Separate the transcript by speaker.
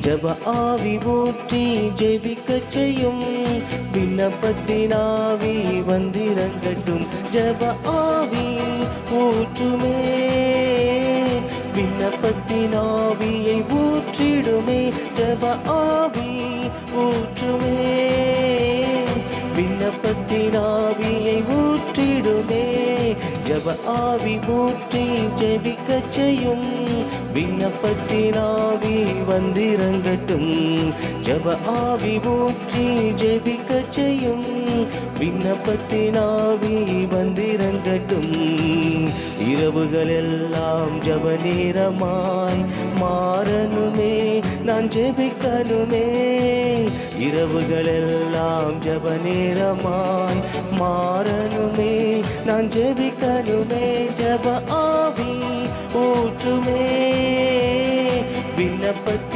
Speaker 1: ஜப ஆவி ஊற்றி ஜெபிக்கச் செய்யும். விண்ணப்பத்தின் ஆவி வந்திறங்கட்டும். ஜப ஆவி ஊற்றுமே. விண்ணப்பத்தின் ஆவியை ஊற்றிடுமே. ஜப ஆவி ஊற்றுமே. விண்ணப்பத்தின் ஆவியை ஊற்றி ஜப ஆவி ஊற்றி ஜெபிக்க செய்யும் விண்ணப்பத்தின் ஆவி வந்திறங்கட்டும். ஜப ஆவி ஊற்றி ஜெபிக்க செய்யும் விண்ணப்பத்தின் ஆவி வந்திறங்கட்டும். இரவுகளெல்லாம் ஜப நேரமாய் மாறணுமே நான் ஜெபிக்கணுமே. இரவுகளெல்லாம் ஜப நேரமாய் மாறணுமே நான் ஜெபிக்கணுமே ஜப ஆவி ஊற்றுமே. விண்ணப்பத்தில்